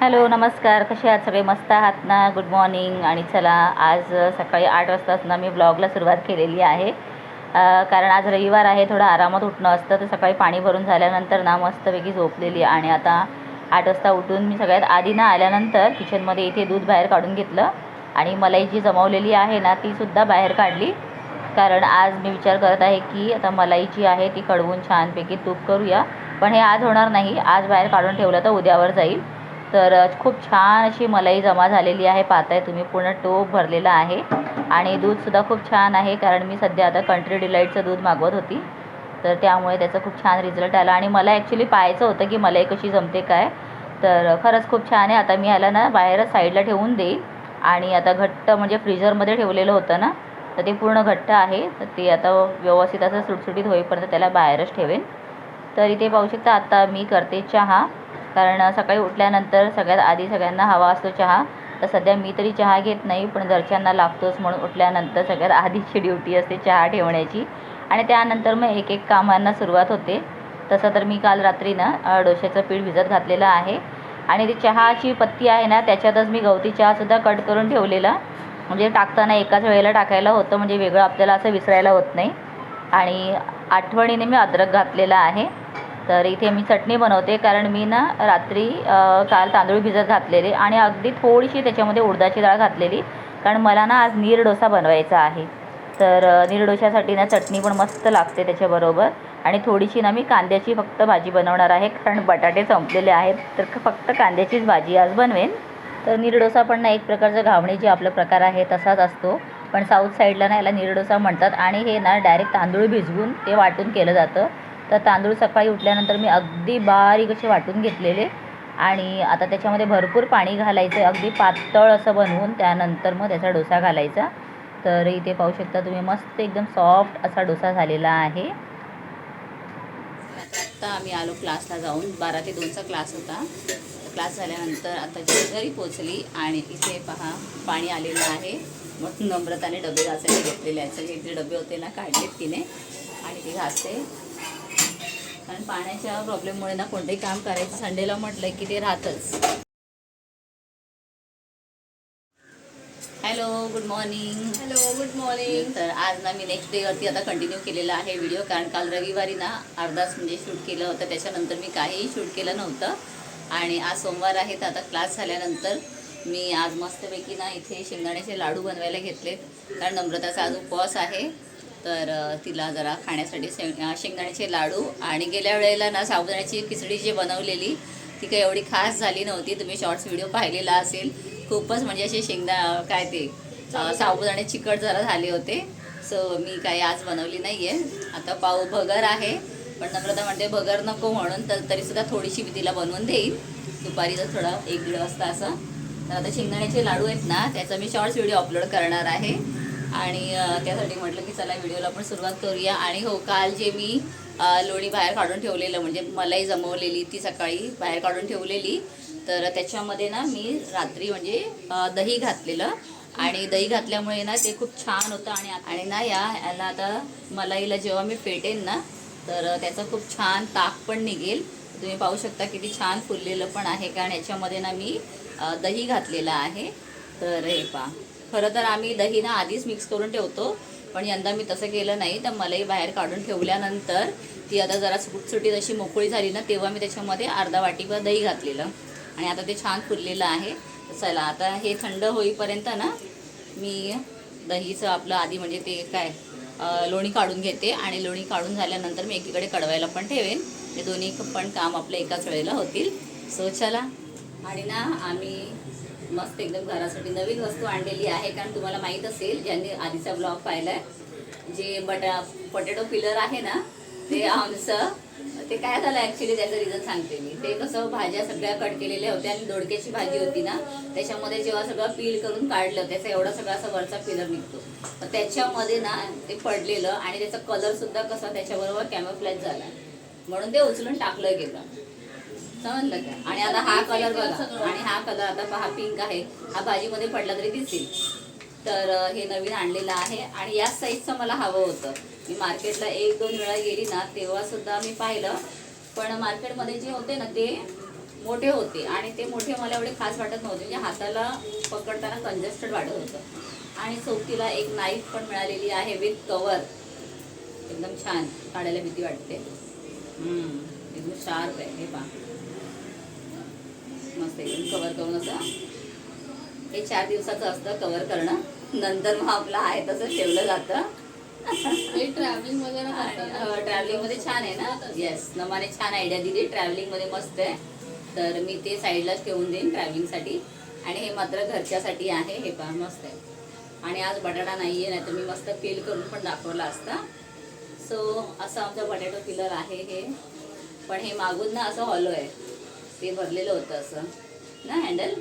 Hello नमस्कार. कसे आहात? सगळे मस्त आहात ना? गुड मॉर्निंग आणि चला आज सकाळी आठ वाजताच ना मी ब्लॉगला सुरुवात केलेली आहे. कारण आज रविवार आहे थोडं आरामात उठणं असतं तर सकाळी पाणी भरून झाल्यानंतर ना मस्तपैकी झोपलेली आणि आता आठ वाजता उठून मी सगळ्यात आधी ना आल्यानंतर किचनमध्ये इथे दूध बाहेर काढून घेतलं आणि मलाई जी जमवलेली आहे ना तीसुद्धा बाहेर काढली. कारण आज मी विचार करत आहे की आता मलाई जी आहे ती कढवून छानपैकी तूप करूया. पण हे आज होणार नाही. आज बाहेर काढून ठेवलं तर उद्यावर जाईल. तर खूप छान अशी मलाई जमा झालेली आहे पाहताय तुम्ही पूर्ण टोप भरलेला आहे. आणि दूधसुद्धा खूप छान आहे कारण मी सध्या आता कंट्री डिलाईटचं दूध मागवत होती. तर त्यामुळे त्याचा खूप छान रिझल्ट आला. आणि मला ॲक्च्युली पाहायचं होतं की मलाई कशी जमते काय. तर खरंच खूप छान आहे. आता मी ह्याला ना बाहेरच साईडला ठेवून देईल. आणि आता घट्ट म्हणजे फ्रीजरमध्ये ठेवलेलं होतं ना तर ते पूर्ण घट्ट आहे. तर ते आता व्यवस्थित असं सुटसुटीत होईपर्यंत त्याला बाहेरच ठेवेन. तर इथे पाहू शकता आता मी करते चहा. कारण सकाळी उठल्यानंतर सगळ्यात आधी सगळ्यांना हवा असतो चहा. तर सध्या मी तरी चहा घेत नाही पण घरच्यांना लागतोच म्हणून उठल्यानंतर सगळ्यात आधीची ड्युटी असते चहा ठेवण्याची. आणि त्यानंतर मग एक एक कामांना सुरुवात होते. तसं तर मी काल रात्री ना डोश्याचं पीठ भिजत घातलेलं आहे. आणि ती चहाची पत्ती आहे ना त्याच्यातच मी गवती चहासुद्धा कट करून ठेवलेला. म्हणजे टाकताना एकाच वेळेला टाकायला होतं म्हणजे वेगळं आपल्याला असं विसरायला होत नाही. आणि आठवणीने मी अद्रक घातलेला आहे. तर इथे मी चटणी बनवते कारण मी ना रात्री काल तांदूळ भिजत घातलेले आणि अगदी थोडीशी त्याच्यामध्ये उडदाची डाळ घातलेली कारण मला ना आज नीर डोसा बनवायचा आहे. तर नीर डोशासाठी ना चटणी पण मस्त लागते त्याच्याबरोबर आणि थोडीशी ना मी कांद्याची फक्त भाजी बनवणार आहे कारण बटाटे संपलेले आहेत तर फक्त कांद्याचीच भाजी आज बनवेन. तर नीर डोसा पण ना एक प्रकारचा घावणे जे आपला प्रकार आहे तसाच असतो. पण साऊथ साईडला ना याला नीर डोसा म्हणतात आणि हे ना डायरेक्ट तांदूळ भिजवून ते वाटून केलं जातं. तर तांदूळ सकाळी उठल्यानंतर मी अगदी बारीक असे वाटून घेतलेले आणि आता त्याच्यामध्ये भरपूर पाणी घालायचं अगदी पातळ असं बनवून त्यानंतर मग त्याचा डोसा घालायचा. तर इथे पाहू शकता तुम्ही मस्त एकदम सॉफ्ट असा डोसा झालेला आहे. आत्ता आम्ही आलो क्लासला जाऊन. बारा ते दोनचा क्लास होता. क्लास झाल्यानंतर आता जी घरी पोचली आणि इथे पहा पाणी आलेलं आहे. मग नम्रताने डबे घासायला घेतलेले आहेत. सगळे जे डबे होते ना काढलेत तिने. आणि ती घासते. कारण पाण्याच्या प्रॉब्लेममुळे ना कोणतंही काम करायचं संडेला म्हटलं की ते राहतच. Hello good morning hello good morning तर आज ना मी नेक्स्ट डेवरती आता कंटिन्यू केलेला आहे व्हिडिओ कारण काल रविवारी ना अर्धाच म्हणजे शूट केलं होतं. त्याच्यानंतर मी काहीही शूट केलं नव्हतं. आणि आज सोमवार आहे तर आता क्लास झाल्यानंतर मी आज मस्तपैकी ना इथे शेंगदाण्याचे लाडू बनवायला घेतलेत. कारण नम्रताचा आज उपवास आहे. तर तिला जरा खाण्यासाठी शेंग शेंगदाण्याचे लाडू आणि गेल्या वेळेला ना साबुदाण्याची खिचडी जी बनवलेली ती काही एवढी खास झाली नव्हती. तुम्ही शॉर्ट्स व्हिडिओ पाहिलेला असेल. खूपच म्हणजे असे शेंगदा काय ते साबुदाणे चिकट जरा झाले होते. सो मी काही आज बनवली नाही आहे आता पाव भगर आहे. पण नम्रता म्हणते भगर नको म्हणून तर तरीसुद्धा थोडीशी मी तिला बनवून देईन. दुपारी जर थोडा एक दीड वाजता असं. तर आता शेंगदाण्याचे लाडू आहेत ना त्याचा मी शॉर्ट्स व्हिडिओ अपलोड करणार आहे. आणि त्यासाठी म्हटलं की चला व्हिडिओला पण सुरुवात करूया. आणि हो काल जे मी लोणी बाहेर काढून ठेवलेलं म्हणजे मलाई जमवलेली ती सकाळी बाहेर काढून ठेवलेली. तर त्याच्यामध्ये ना मी रात्री म्हणजे दही घातलेलं. आणि दही घातल्यामुळे ना ते खूप छान होतं. आणि आणि ना या याला आता मलाईला जेव्हा मी फेटेन ना तर त्याचं खूप छान ताक पण निघेल. तुम्ही पाहू शकता किती छान फुललेलं पण आहे. कारण याच्यामध्ये ना मी दही घातलेलं आहे. तर हे पहा. खरं तर आम्ही दही ना आधीच मिक्स करून ठेवतो पण यंदा मी तसं केलं नाही तर मलाही बाहेर काढून ठेवल्यानंतर ती आता जरा सुटसुटीत अशी मोकळी झाली ना तेव्हा मी त्याच्यामध्ये अर्धा वाटीभर दही घातलेलं. आणि आता ते छान फुललेलं आहे. चला आता हे थंड होईपर्यंत ना मी दहीचं आपलं आधी म्हणजे ते काय लोणी काढून घेते आणि लोणी काढून झाल्यानंतर मी एकीकडे कडवायला पण ठेवेन. ते दोन्ही पण काम आपलं एकाच वेळेला होतील. सो चला. आणि ना आम्ही मस्त एकदम घरासाठी नवीन वस्तू आणलेली आहे कारण तुम्हाला माहीत असेल ज्यांनी आधीचा ब्लॉग पाहिला आहे जे बटा पोटॅटो पिलर आहे ना ते आमचं ते काय झालं ॲक्च्युली त्याचं रिझन सांगते मी. ते कसं भाज्या सगळ्या कट केलेल्या होत्या आणि दोडक्याची भाजी होती ना त्याच्यामध्ये जेव्हा सगळं पील करून काढलं त्याचा एवढा सगळा असा वरचा पिलर निघतो. तर त्याच्यामध्ये ना ते पडलेलं आणि त्याचा कलर सुद्धा कसा त्याच्याबरोबर कॅमोफ्लॅज झाला. म्हणून ते उचलून टाकलं गेलं. समजलं का आणि आता हा कलर बघा. आणि हा कलर आता पहा पिंक आहे. हा भाजीमध्ये पडला तरी दिसेल. तर हे नवीन आणलेलं आहे. आणि याच साईजचं मला हवं होतं. मी मार्केटला एक दोन वेळा गेली ना तेव्हा सुद्धा मी पाहिलं. पण मार्केटमध्ये जे होते ना ते मोठे होते. आणि ते मोठे मला एवढे खास वाटत नव्हते. म्हणजे हाताला पकडताना कंजेस्टेड वाटत होतं. आणि सोबतीला एक नाईफ पण मिळालेली आहे विथ कवर एकदम छान. काढायला भीती वाटते. हम्म, एकदम शार्प आहे. हे पहा. मस्त एकदम कवर करून असं. हे चार दिवसाचं असतं कवर करणं. नंतर मग आपलं आहे तसं ठेवलं जातं. ट्रॅव्हलिंग वगैरे करतात. ट्रॅव्हलिंगमध्ये छान आहे ना? येस नमाने छान आयडिया दिली. ट्रॅव्हलिंगमध्ये मस्त आहे. तर मी ते साईडलाच ठेवून देईन ट्रॅव्हलिंगसाठी. आणि हे मात्र घरच्यासाठी आहे. हे पहा मस्त आहे. आणि आज बटाटा नाही आहे नाही तर मी मस्त पील करून पण दाखवला असता. सो असं आमचं बटाटो पिलर आहे हे. पण हे मागून ना असं हॉलो आहे. ते भरलेलं होतं असं. ना हँडल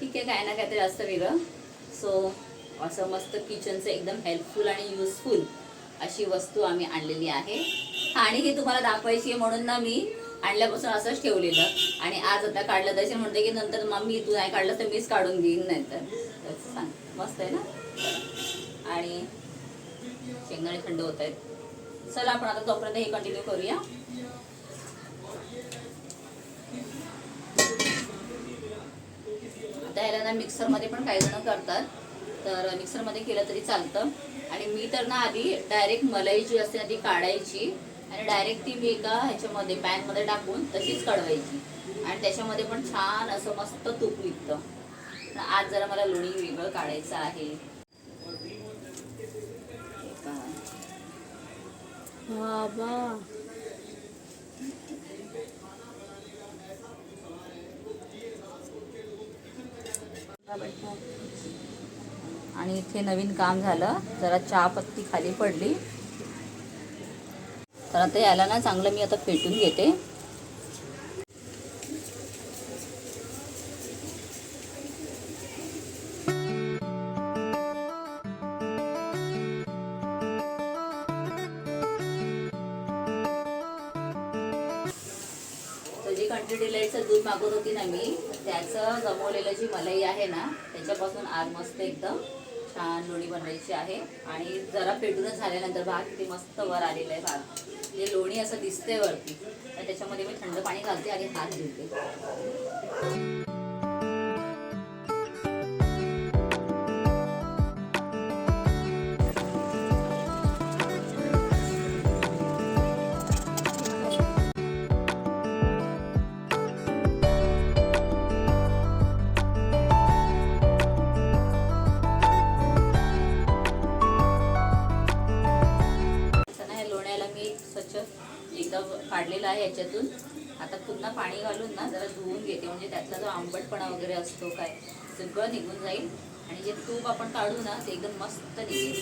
ठीक आहे काय ना काहीतरी असतं वेगळं. सो असं मस्त किचनचं एकदम हेल्पफुल आणि युजफुल अशी वस्तू आम्ही आणलेली आहे. आणि ही तुम्हाला दाखवायची आहे म्हणून ना मी आणल्यापासून असंच ठेवलेलं. आणि आज आता काढलं तसे म्हणते की नंतर मम्मी तू नाही काढलं तर मीच काढून घेईन नाही तर सांग. मस्त आहे ना? आणि शेंगदाणे थंड होत आहेत. चला आपण आता तोपर्यंत हे कंटिन्यू करूया. आता याला ना मिक्सरमध्ये पण काही जण करतात. तर मिक्सरमध्ये केलं तरी चालतं. आणि मी तर ना आधी डायरेक्ट मलाई जी असते आधी काढायची. आणि डायरेक्ट ती मी एका ह्याच्यामध्ये पॅनमध्ये टाकून तशीच काढवायची. आणि त्याच्यामध्ये पण छान असं मस्त तूप निघतं. आज जरा मला लोणी वेगळं काढायचं आहे. बाबा आणि इथे नवीन काम झालं. जरा चहा पत्ती खाली पडली. तर आता याला ना चांगलं मी आता फेटून घेते. गाईचं दूध मागवत होती ना मी त्याचं जमवलेलं जी मलाई आहे ना त्याच्यापासून आज मस्त एकदम छान लोणी बनवायची आहे. आणि जरा पेटूनच झाल्यानंतर भात किती मस्त वर आलेलं आहे भात म्हणजे लोणी असं दिसते वरती. तर त्याच्यामध्ये मी थंड पाणी घालते आणि हात धुते. म्हणजे त्यातला जो आंबटपणा वगैरे असतो काय सगळं निघून जाईल. आणि जे तूप आपण काढू ना ते एकदम मस्त निघेल.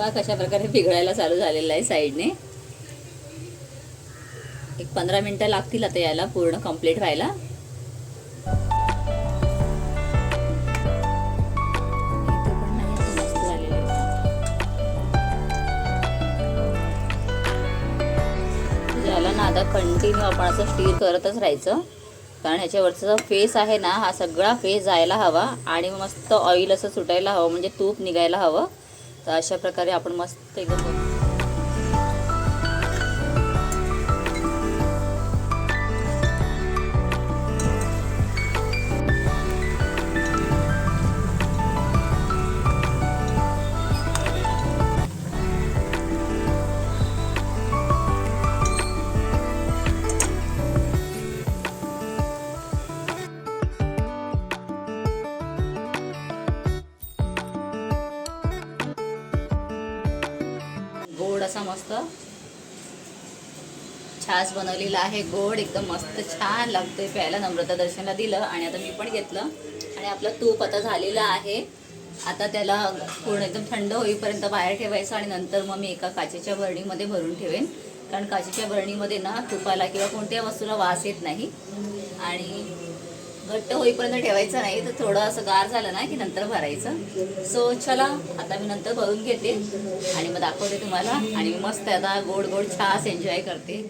पहा कशा प्रकारे पिघळायला चालू झालेलं आहे साईडने. एक पंधरा मिनटं लागतील आता याला पूर्ण कंप्लीट व्हायला. इथे याला ना आता कंटिन्यू आपण असं स्टीर करतच राहायचं. कारण ह्याच्यावरचा जो फेस आहे ना हा सगळा फेस जायला हवा आणि मस्त ऑइल असं सुटायला हवं म्हणजे तूप निघायला हवं. तर अशा प्रकारे आपण मस्त एकदम छास बनवलेला आहे. गोड एकदम मस्त छान लागते प्यायला. नम्रता दर्शनला दिलं आणि आता मी पण घेतलं. आणि आपलं तूप आता झालेलं आहे. आता त्याला पूर्ण एकदम थंड होईपर्यंत बाहेर ठेवायचं आणि नंतर मग मी एका काचेच्या बरणीमध्ये भरून ठेवेन. कारण काचेच्या बरणीमध्ये ना तुपाला किंवा कोणत्या वस्तूला वास येत नाही. आणि घट्ट होईपर्यंत ठेवायचं नाही. तर थोडं असं गार झालं ना की नंतर भरायचं. सो चला आता मी नंतर भरून घेते. आणि मग दाखवते तुम्हाला. आणि मस्त आता गोड गोड छास एन्जॉय करते.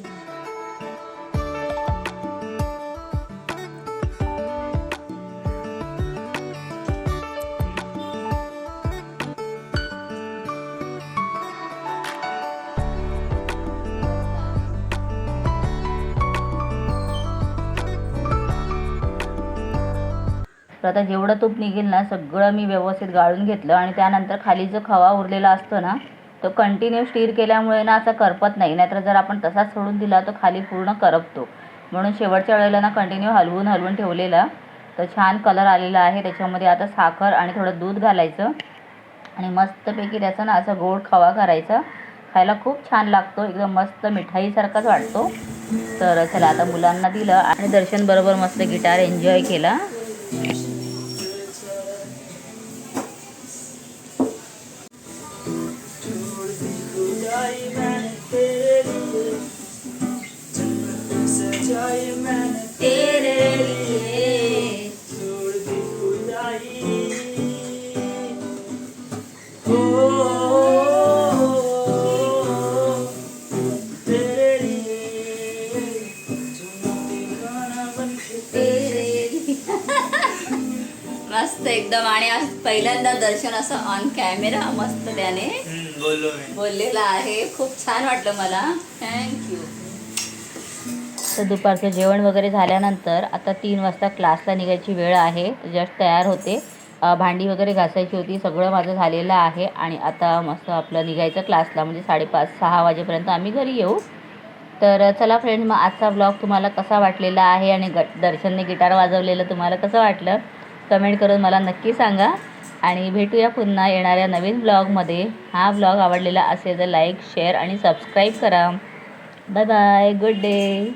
तर आता जेवढं तूप निघेल ना सगळं मी व्यवस्थित गाळून घेतलं आणि त्यानंतर खाली जो खवा उरलेला असतो ना तो कंटिन्यू स्टीर केल्यामुळे ना असा करपत नाही. नाहीतर जर आपण तसाच सोडून दिला तर खाली पूर्ण करपतो. म्हणून शेवटच्या वेळेला ना कंटिन्यू हलवून हलवून ठेवलेला. तर छान कलर आलेला आहे. त्याच्यामध्ये आता साखर आणि थोडं दूध घालायचं. आणि मस्तपैकी त्याचा ना असा गोड खवा करायचा. खायला खूप छान लागतो. एकदम मस्त मिठाईसारखाच वाटतो. तर चला आता मुलांना दिलं आणि दर्शन बरोबर मस्त गिटार एन्जॉय केला. तेरे लिए मस्त एकदम. आणि आज पहिल्यांदा दर्शन असं ऑन कॅमेरा मस्त त्याने बोललेला आहे. खूप छान वाटलं मला. थँक्यू तर दुपारचं जेवण वगैरे झाल्यानंतर आता तीन वाजता क्लासला निघायची वेळ आहे. जस्ट तयार होते. भांडी वगैरे घासायची होती. सगळं माझं झालेलं आहे आणि आता मस्त आपलं निघायचं क्लासला. म्हणजे साडेपाच सहा वाजेपर्यंत आम्ही घरी येऊ. तर चला फ्रेंड्स मग आजचा ब्लॉग तुम्हाला कसा वाटलेला आहे आणि ग दर्शनने गिटार वाजवलेलं तुम्हाला कसं वाटलं? कमेंट करून मला नक्की सांगा. आणि भेटूया पुन्हा येणाऱ्या नवीन ब्लॉगमध्ये हा ब्लॉग आवडलेला असेल तर लाईक शेअर आणि सबस्क्राईब करा. Bye bye good day